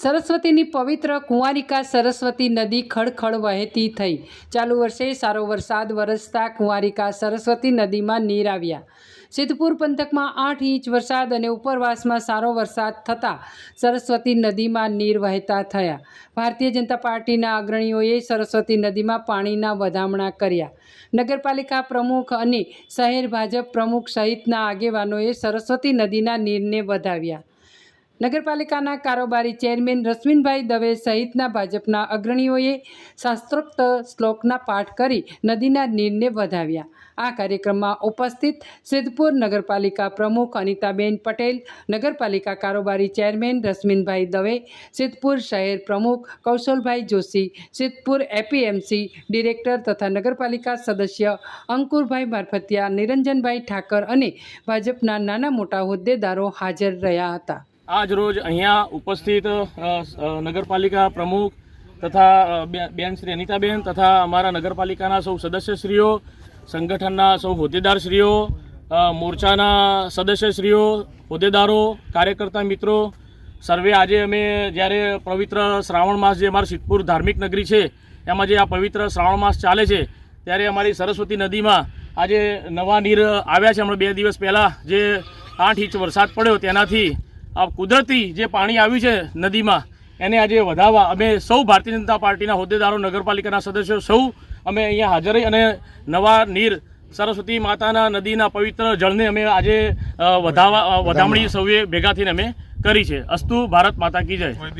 સરસ્વતીની પવિત્ર કુંવારિકા સરસ્વતી નદી ખળખળ વહેતી થઈ. ચાલુ વર્ષે સારો વરસાદ વરસતા કુંવારિકા સરસ્વતી નદીમાં નીર આવ્યા. સિદ્ધપુર પંથકમાં આઠ ઇંચ વરસાદ અને ઉપરવાસમાં સારો વરસાદ થતાં સરસ્વતી નદીમાં નીર વહેતા થયા. ભારતીય જનતા પાર્ટીના અગ્રણીઓએ સરસ્વતી નદીમાં પાણીના વધામણા કર્યા. નગરપાલિકા પ્રમુખ અને શહેર ભાજપ પ્રમુખ સહિતના આગેવાનોએ સરસ્વતી નદીના નીરને વધાવ્યા. નગરપાલિકાના કારોબારી ચેરમેન રશ્મિનભાઈ દવે સહિતના ભાજપના અગ્રણીઓએ શાસ્ત્રોક્ત શ્લોકના પાઠ કરી નદીના નીરને વધાવ્યા. આ કાર્યક્રમમાં ઉપસ્થિત સિદ્ધપુર નગરપાલિકા પ્રમુખ અનિતાબેન પટેલ, નગરપાલિકા કારોબારી ચેરમેન રશ્મિનભાઈ દવે, સિદ્ધપુર શહેર પ્રમુખ કૌશલભાઈ જોશી, સિદ્ધપુર એપીએમસી ડિરેક્ટર તથા નગરપાલિકા સદસ્ય અંકુરભાઈ મારફતિયા, નિરંજનભાઈ ઠાકર અને ભાજપના નાના મોટા હોદ્દેદારો હાજર રહ્યા હતા. આજ રોજ અહીંયા ઉપસ્થિત નગરપાલિકા પ્રમુખ તથા બેન શ્રી અનિતાબેન તથા અમારા નગરપાલિકાના સૌ સદસ્યશ્રીઓ, સંગઠનના સૌ હોદ્દેદારશ્રીઓ મોરચાના સદસ્યશ્રીઓ, હોદ્દેદારો, કાર્યકર્તા મિત્રો, સર્વે આજે અમે જ્યારે પવિત્ર શ્રાવણ માસ જે અમારા સિદ્ધપુર ધાર્મિક નગરી છે, એમાં જે આ પવિત્ર શ્રાવણ માસ ચાલે છે, ત્યારે અમારી સરસ્વતી નદીમાં આજે નવા નીર આવ્યા છે. હમણાં બે દિવસ પહેલાં જે આઠ ઇંચ વરસાદ પડ્યો, તેનાથી કુદરતી જે પાણી આવ્યું છે નદીમાં એને આજે વધારવા અમે સૌ ભારતીય જનતા પાર્ટીના હોદ્દેદારો નગરપાલિકાના સદસ્યો સૌ અમે અહીંયા હાજર રહી અને નવા નીર સરસ્વતી માતાના નદીના પવિત્ર જળને અમે આજે વધાવા વધામણી. સૌએ ભેગા થઈને અમે કરી છે. અસ્તુ ભારત માતા કી જય.